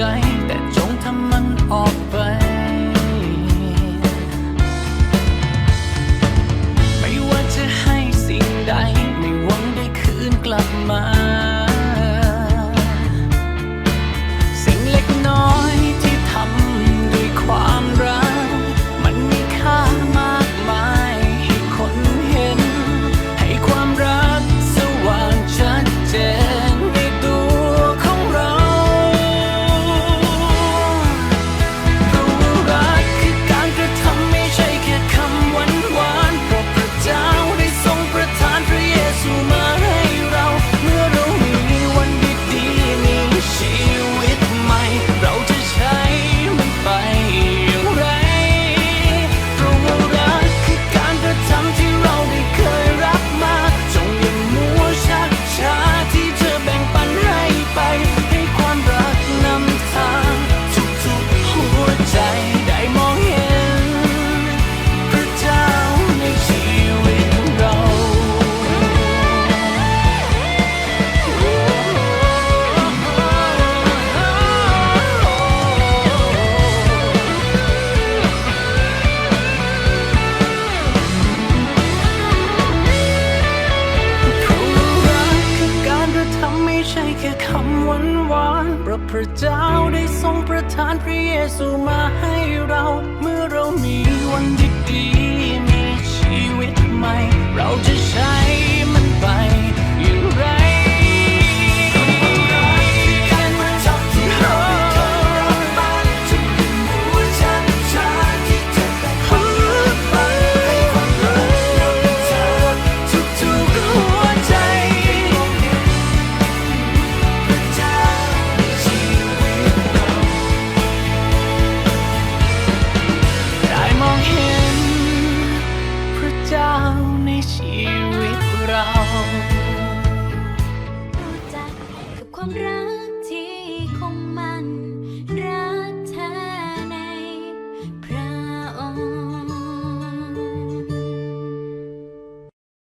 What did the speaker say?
ใจแต่จงทำมันออกไป ไม่ว่าจะให้สิ่งใด ไม่หวังได้คืนกลับมา สิ่งเล็กน้อย คำหวานหวานพระพระเจ้าได้ทรงประทานพระเยซูมาให้ Oh.